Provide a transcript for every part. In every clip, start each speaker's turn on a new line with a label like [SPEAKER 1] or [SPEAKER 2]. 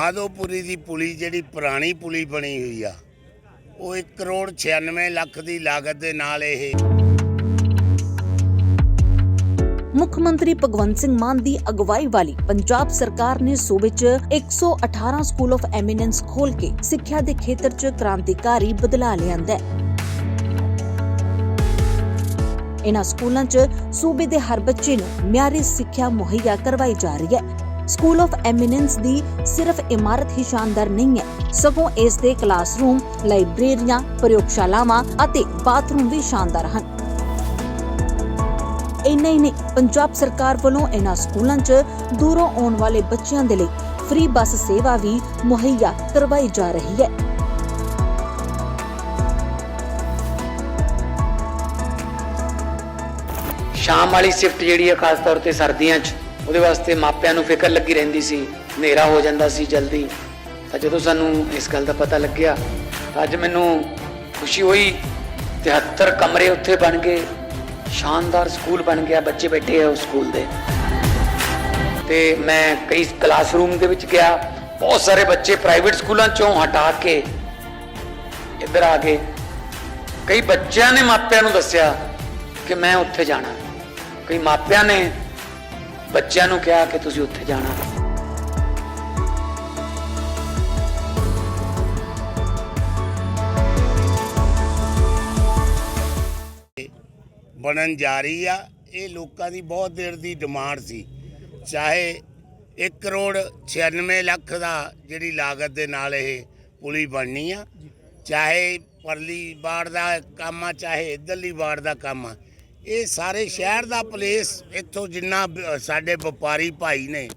[SPEAKER 1] ਮਾਧੋਪੁਰੀ ਦੀ ਪੁਲੀ ਜਿਹੜੀ ਪੁਰਾਣੀ ਪੁਲੀ ਬਣੀ ਹੋਈ ਆ, ਉਹ 1 ਕਰੋੜ 96 ਲੱਖ ਦੀ ਲਾਗਤ ਦੇ ਨਾਲ ਇਹ
[SPEAKER 2] ਮੁੱਖ ਮੰਤਰੀ ਭਗਵੰਤ ਸਿੰਘ ਮਾਨ ਦੀ ਅਗਵਾਈ ਵਾਲੀ ਪੰਜਾਬ ਸਰਕਾਰ ਨੇ ਸੂਬੇ 'ਚ 118 ਸਕੂਲ ਆਫ ਐਮੀਨੈਂਸ ਖੋਲ ਕੇ ਸਿੱਖਿਆ ਦੇ ਖੇਤਰ 'ਚ ਕ੍ਰਾਂਤੀਕਾਰੀ ਬਦਲਾਅ ਲਿਆਂਦਾ ਹੈ। ਇਨ੍ਹਾਂ ਸਕੂਲਾਂ 'ਚ ਸੂਬੇ ਦੇ ਹਰ ਬੱਚੇ ਨੂੰ ਮਿਆਰੀ ਸਿੱਖਿਆ ਮੁਹੱਈਆ ਕਰਵਾਈ ਜਾ ਰਹੀ ਹੈ। ਸਕੂਲ ਆਫ ਐਮੀਨੈਂਸ ਦੀ ਸਿਰਫ ਇਮਾਰਤ ਹੀ ਸ਼ਾਨਦਾਰ ਨਹੀਂ ਹੈ। ਸਗੋਂ ਇਸ ਦੇ ਕਲਾਸਰੂਮ ਲਾਇਬ੍ਰੇਰੀਆਂ ਪ੍ਰਯੋਗਸ਼ਾਲਾਵਾਂ ਅਤੇ ਬਾਥਰੂਮ ਵੀ ਸ਼ਾਨਦਾਰ ਹਨ। ਇੰਨਾ ਹੀ ਨਹੀਂ, ਪੰਜਾਬ ਸਰਕਾਰ ਵੱਲੋਂ ਇਨ੍ਹਾਂ ਸਕੂਲਾਂ 'ਚ ਦੂਰੋਂ ਆਉਣ ਵਾਲੇ ਬੱਚਿਆਂ ਦੇ ਲਈ ਫ੍ਰੀ ਬੱਸ ਸੇਵਾ ਵੀ ਮੁਹੱਈਆ ਕਰਵਾਈ ਜਾ ਰਹੀ ਹੈ।
[SPEAKER 3] ਸ਼ਾਮ ਵਾਲੀ ਸ਼ਿਫਟ ਜਿਹੜੀ ਹੈ, ਖਾਸ ਤੌਰ ਤੇ ਸਰਦੀਆਂ 'ਚ ਉਹਦੇ ਵਾਸਤੇ ਮਾਪਿਆਂ ਨੂੰ ਫਿਕਰ ਲੱਗੀ ਰਹਿੰਦੀ ਸੀ, ਹਨੇਰਾ ਹੋ ਜਾਂਦਾ ਸੀ ਜਲਦੀ। ਤਾਂ ਜਦੋਂ ਸਾਨੂੰ ਇਸ ਗੱਲ ਦਾ ਪਤਾ ਲੱਗਿਆ, ਤਾਂ ਅੱਜ ਮੈਨੂੰ ਖੁਸ਼ੀ ਹੋਈ 73 ਕਮਰੇ ਉੱਥੇ ਬਣ ਗਏ। ਸ਼ਾਨਦਾਰ ਸਕੂਲ ਬਣ ਗਿਆ, ਬੱਚੇ ਬੈਠੇ ਆ ਉਸ ਸਕੂਲ ਦੇ। ਤੇ ਮੈਂ ਕਈ ਕਲਾਸਰੂਮ ਦੇ ਵਿੱਚ ਗਿਆ, ਬਹੁਤ ਸਾਰੇ ਬੱਚੇ ਪ੍ਰਾਈਵੇਟ ਸਕੂਲਾਂ ਚੋਂ ਹਟਾ ਕੇ ਇੱਧਰ ਆ ਗਏ। ਕਈ ਬੱਚਿਆਂ ਨੇ ਮਾਪਿਆਂ ਨੂੰ ਦੱਸਿਆ ਕਿ ਮੈਂ ਉੱਥੇ ਜਾਣਾ। ਕਈ ਮਾਪਿਆਂ ਨੇ ਬੱਚਿਆਂ ਨੂੰ ਕਿਹਾ ਕਿ ਤੁਸੀਂ ਉੱਥੇ ਜਾਣਾ।
[SPEAKER 1] ਬਣਨ ਜਾ ਰਹੀ ਆ। ਇਹ ਲੋਕਾਂ ਦੀ ਬਹੁਤ ਦੇਰ ਦੀ ਡਿਮਾਂਡ ਸੀ। ਚਾਹੇ 1 ਕਰੋੜ 96 ਲੱਖ ਦਾ ਜਿਹੜੀ ਲਾਗਤ ਦੇ ਨਾਲ ਇਹ ਪੁਲੀ ਬਣਨੀ ਆ। ਚਾਹੇ ਪਰਲੀ ਬਾੜ ਦਾ ਕੰਮ ਆ, ਚਾਹੇ ਇਧਰਲੀ ਬਾੜ ਦਾ ਕੰਮ ਆ। ਇਹ ਸਾਰੇ ਸ਼ਹਿਰ ਦਾ ਪਲੇਸ ਇੱਥੋਂ ਜਿੰਨਾ ਸਾਡੇ ਵਪਾਰੀ ਭਾਈ ਨੇ,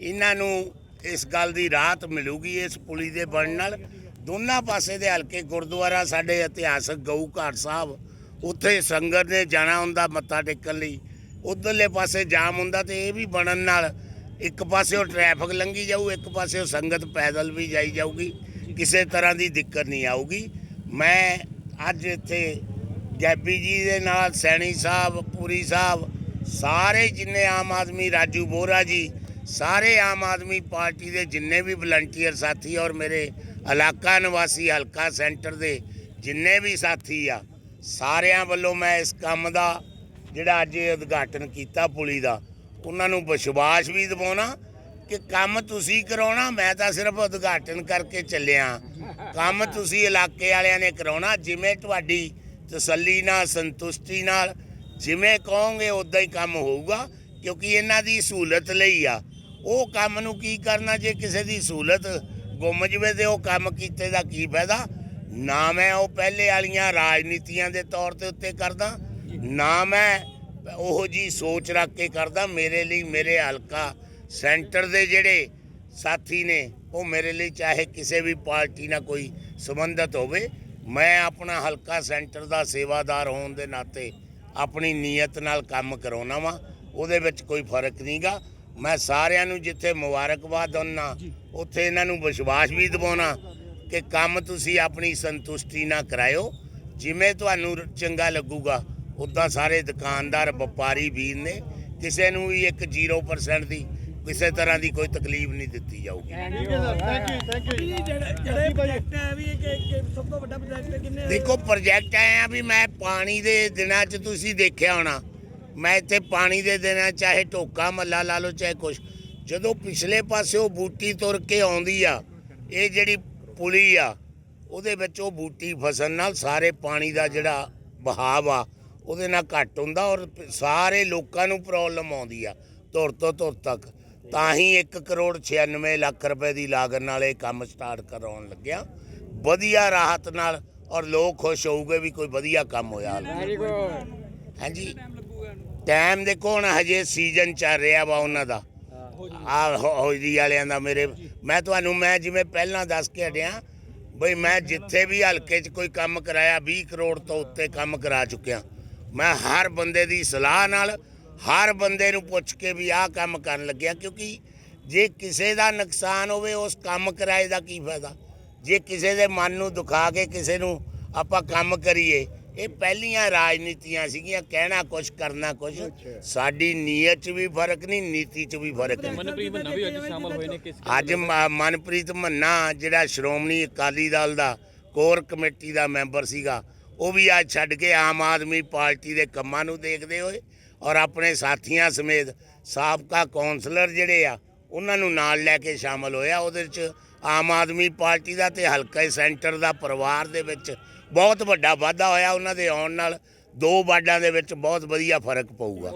[SPEAKER 1] ਇਹਨਾਂ ਨੂੰ ਇਸ ਗੱਲ ਦੀ ਰਾਹਤ ਮਿਲੂਗੀ ਇਸ ਪੁਲੀ ਦੇ ਬਣਨ ਨਾਲ। ਦੋਨਾਂ ਪਾਸੇ ਦੇ ਹਲਕੇ ਗੁਰਦੁਆਰਾ ਸਾਡੇ ਇਤਿਹਾਸਕ ਗਊ ਘਾਟ ਸਾਹਿਬ, ਉੱਥੇ ਸੰਗਤ ਨੇ ਜਾਣਾ ਹੁੰਦਾ ਮੱਥਾ ਟੇਕਣ ਲਈ। ਉਧਰਲੇ ਪਾਸੇ ਜਾਮ ਹੁੰਦਾ ਤੇ ਇਹ ਵੀ ਬਣਨ ਨਾਲ ਇੱਕ ਪਾਸਿਓਂ ਟ੍ਰੈਫਿਕ ਲੰਘੀ ਜਾਊ, ਇੱਕ ਪਾਸਿਓਂ ਸੰਗਤ ਪੈਦਲ ਵੀ ਜਾਈ ਜਾਊਗੀ। ਕਿਸੇ ਤਰ੍ਹਾਂ ਦੀ ਦਿੱਕਤ ਨਹੀਂ ਆਊਗੀ। ਮੈਂ ਅੱਜ ਇੱਥੇ ਜੈਬੀ ਜੀ ਦੇ ਨਾਲ, ਸੈਣੀ ਸਾਹਿਬ, ਪੂਰੀ ਸਾਹਿਬ, ਸਾਰੇ ਜਿੰਨੇ ਆਮ ਆਦਮੀ, ਰਾਜੂ ਬੋਰਾ ਜੀ, ਸਾਰੇ ਆਮ ਆਦਮੀ ਪਾਰਟੀ ਦੇ ਜਿੰਨੇ ਵੀ ਵਲੰਟੀਅਰ ਸਾਥੀ ਔਰ ਮੇਰੇ ਇਲਾਕਾ ਨਿਵਾਸੀ ਹਲਕਾ ਸੈਂਟਰ ਦੇ ਜਿੰਨੇ ਵੀ ਸਾਥੀ ਆ, ਸਾਰਿਆਂ ਵੱਲੋਂ ਮੈਂ ਇਸ ਕੰਮ ਦਾ, ਜਿਹੜਾ ਅੱਜ ਉਦਘਾਟਨ ਕੀਤਾ ਪੁਲੀ ਦਾ, ਉਹਨਾਂ ਨੂੰ ਵਿਸ਼ਵਾਸ ਵੀ ਦਿਵਾਉਣਾ ਕਿ ਕੰਮ ਤੁਸੀਂ ਕਰਾਉਣਾ, ਮੈਂ ਤਾਂ ਸਿਰਫ ਉਦਘਾਟਨ ਕਰਕੇ ਚੱਲਿਆ। ਕੰਮ ਤੁਸੀਂ ਇਲਾਕੇ ਵਾਲਿਆਂ ਨੇ ਕਰਾਉਣਾ, ਜਿਵੇਂ ਤੁਹਾਡੀ ਤਸੱਲੀ ਨਾਲ, ਸੰਤੁਸ਼ਟੀ ਨਾਲ, ਜਿਵੇਂ ਕਹੋਗੇ ਉਦਾਂ ਹੀ ਕੰਮ ਹੋਊਗਾ, ਕਿਉਂਕਿ ਇਹਨਾਂ ਦੀ ਸਹੂਲਤ ਲਈ ਆ। ਉਹ ਕੰਮ ਨੂੰ ਕੀ ਕਰਨਾ, ਜੇ ਕਿਸੇ ਦੀ ਸਹੂਲਤ ਗੁੰਮ ਜਵੇ ਤੇ ਉਹ ਕੰਮ ਕੀਤੇ ਦਾ ਕੀ ਫਾਇਦਾ? ਨਾ ਮੈਂ ਉਹ ਪਹਿਲੇ ਵਾਲੀਆਂ ਰਾਜਨੀਤੀਆਂ ਦੇ ਤੌਰ ਤੇ ਉੱਤੇ ਕਰਦਾ, ਨਾ ਮੈਂ ਉਹੋ ਜੀ ਸੋਚ ਰੱਖ ਕੇ ਕਰਦਾ, ਮੇਰੇ ਲਈ ਮੇਰੇ ਹਲਕਾ ਸੈਂਟਰ ਦੇ ਜਿਹੜੇ ਸਾਥੀ ਨੇ, ਉਹ ਮੇਰੇ ਲਈ ਚਾਹੇ ਕਿਸੇ ਵੀ ਪਾਰਟੀ ਨਾਲ ਕੋਈ ਸੰਬੰਧਤ ਹੋਵੇ ਮੈਂ ਆਪਣਾ ਹਲਕਾ ਸੈਂਟਰ ਦਾ ਸੇਵਾਦਾਰ ਹੋਣ ਦੇ ਨਾਤੇ ਆਪਣੀ ਨੀਅਤ ਨਾਲ ਕੰਮ ਕਰਾਉਣਾ ਵਾ ਉਹਦੇ ਵਿੱਚ ਕੋਈ ਫ਼ਰਕ ਨਹੀਂਗਾ। ਮੈਂ ਸਾਰਿਆਂ ਨੂੰ ਜਿੱਥੇ ਮੁਬਾਰਕਬਾਦ ਦਿੰਨਾ ਉੱਥੇ ਇਹਨਾਂ ਨੂੰ ਵਿਸ਼ਵਾਸ ਵੀ ਦਿਵਾਉਣਾ ਕਿ ਕੰਮ ਤੁਸੀਂ ਆਪਣੀ ਸੰਤੁਸ਼ਟੀ ਨਾਲ ਕਰਾਇਓ। ਜਿਵੇਂ ਤੁਹਾਨੂੰ ਚੰਗਾ ਲੱਗੂਗਾ ਉਦਾਂ ਸਾਰੇ ਦੁਕਾਨਦਾਰ ਵਪਾਰੀ ਵੀਰ ਨੇ ਕਿਸੇ ਨੂੰ ਵੀ ਇੱਕ 0% ਦੀ ਕਿਸੇ ਤਰ੍ਹਾਂ ਦੀ ਕੋਈ ਤਕਲੀਫ ਨਹੀਂ ਦਿੱਤੀ ਜਾਊਗੀ।
[SPEAKER 4] ਜਿਹੜੇ ਪ੍ਰੋਜੈਕਟ ਹੈ ਵੀ ਇੱਕ ਇੱਕ ਸਭ ਤੋਂ ਵੱਡਾ ਪ੍ਰੋਜੈਕਟ ਕਿੰਨੇ
[SPEAKER 1] ਦੇਖੋ ਪ੍ਰੋਜੈਕਟ ਆਏ ਆ ਵੀ ਮੈਂ ਪਾਣੀ ਦੇ ਦਿਨਾਂ 'ਚ ਤੁਸੀਂ ਦੇਖਿਆ ਹੋਣਾ। ਮੈਂ ਇੱਥੇ ਪਾਣੀ ਦੇ ਦਿਨਾਂ ਚਾਹੇ ਢੋਕਾ ਮੱਲਾ ਲਾ ਲਓ ਚਾਹੇ ਕੁਛ। ਜਦੋਂ ਪਿਛਲੇ ਪਾਸਿਓਂ ਬੂਟੀ ਤੁਰ ਕੇ ਆਉਂਦੀ ਆ ਇਹ ਜਿਹੜੀ ਪੁਲੀ ਆ ਉਹਦੇ ਵਿੱਚ ਉਹ ਬੂਟੀ ਫਸਣ ਨਾਲ ਸਾਰੇ ਪਾਣੀ ਦਾ ਜਿਹੜਾ ਬਹਾਵ ਆ ਉਹਦੇ ਨਾਲ ਘੱਟ ਹੁੰਦਾ ਔਰ ਸਾਰੇ ਲੋਕਾਂ ਨੂੰ ਪ੍ਰੋਬਲਮ ਆਉਂਦੀ ਆ ਧੁਰ ਤੋਂ ਧੁਰ ਤੱਕ। ਤਾਂ ਹੀ 1 ਕਰੋੜ 96 ਲੱਖ ਰੁਪਏ ਦੀ ਲਾਗਤ ਨਾਲ ਇਹ ਕੰਮ ਸਟਾਰਟ ਕਰਾਉਣ ਲੱਗਿਆ। ਵਧੀਆ ਰਾਹਤ ਨਾਲ ਔਰ ਲੋਕ ਖੁਸ਼ ਹੋਊਗੇ ਵੀ ਕੋਈ ਵਧੀਆ ਕੰਮ ਹੋਇਆ ਵੈਰੀ ਗੁੱਡ ਹਾਂਜੀ। ਟਾਈਮ ਦੇਖੋ ਹੁਣ ਹਜੇ ਸੀਜ਼ਨ ਚੱਲ ਰਿਹਾ ਵਾ ਉਹਨਾਂ ਦਾ। ਆ ਹੋਜੀ ਵਾਲਿਆਂ ਦਾ ਮੇਰੇ ਮੈਂ ਤੁਹਾਨੂੰ ਮੈਂ ਜਿਵੇਂ ਪਹਿਲਾਂ ਦੱਸ ਕੇ ਹਟਿਆ ਬਈ ਮੈਂ ਜਿੱਥੇ ਵੀ ਹਲਕੇ 'ਚ ਕੋਈ ਕੰਮ ਕਰਾਇਆ 20 ਕਰੋੜ ਤੋਂ ਉੱਤੇ ਕੰਮ ਕਰਾ ਚੁੱਕਿਆ। ਮੈਂ ਹਰ ਬੰਦੇ ਦੀ ਸਲਾਹ ਨਾਲ ਹਰ ਬੰਦੇ ਨੂੰ ਪੁੱਛ ਕੇ ਵੀ ਆਹ ਕੰਮ ਕਰਨ ਲੱਗਿਆ ਕਿਉਂਕਿ ਜੇ ਕਿਸੇ ਦਾ ਨੁਕਸਾਨ ਹੋਵੇ ਉਸ ਕੰਮ ਕਰਾਏ ਦਾ ਕੀ ਫਾਇਦਾ? ਜੇ ਕਿਸੇ ਦੇ ਮਨ ਨੂੰ ਦੁਖਾ ਕੇ ਕਿਸੇ ਨੂੰ ਆਪਾਂ ਕੰਮ ਕਰੀਏ ਇਹ ਪਹਿਲੀਆਂ ਰਾਜਨੀਤੀਆਂ ਸੀਗੀਆਂ ਕਹਿਣਾ ਕੁਛ ਕਰਨਾ ਕੁਛ। ਸਾਡੀ ਨੀਅਤ 'ਚ ਵੀ ਫ਼ਰਕ ਨਹੀਂ ਨੀਤੀ 'ਚ ਵੀ ਫ਼ਰਕ ਨਹੀਂ।
[SPEAKER 5] ਮਨਪ੍ਰੀਤ ਮੰਨਾ ਵੀ ਅੱਜ ਸ਼ਾਮਲ ਹੋਏ ਨੇ ਕਿਸ
[SPEAKER 1] ਅੱਜ ਮ- ਮਨਪ੍ਰੀਤ ਮੰਨਾ ਜਿਹੜਾ ਸ਼੍ਰੋਮਣੀ ਅਕਾਲੀ ਦਲ ਦਾ ਕੋਰ ਕਮੇਟੀ ਦਾ ਮੈਂਬਰ ਸੀਗਾ ਉਹ ਵੀ ਅੱਜ ਛੱਡ ਕੇ ਆਮ ਆਦਮੀ ਪਾਰਟੀ ਦੇ ਕੰਮਾਂ ਨੂੰ ਦੇਖਦੇ ਹੋਏ ਔਰ ਆਪਣੇ ਸਾਥੀਆਂ ਸਮੇਤ ਸਾਬਕਾ ਕੌਂਸਲਰ ਜਿਹੜੇ ਆ, ਉਹਨਾਂ ਨੂੰ ਨਾਲ ਲੈ ਕੇ ਸ਼ਾਮਲ ਹੋਇਆ। ਉਹਦੇ ਵਿੱਚ ਆਮ ਆਦਮੀ ਪਾਰਟੀ ਦਾ ਤੇ ਹਲਕਾ ਸੈਂਟਰ ਦਾ ਪਰਿਵਾਰ ਦੇ ਵਿੱਚ ਬਹੁਤ ਵੱਡਾ ਵਾਧਾ ਹੋਇਆ। ਉਹਨਾਂ ਦੇ ਆਉਣ ਨਾਲ ਦੋ ਵਾਰਡਾਂ ਦੇ ਵਿੱਚ ਬਹੁਤ ਵਧੀਆ ਫ਼ਰਕ ਪਊਗਾ।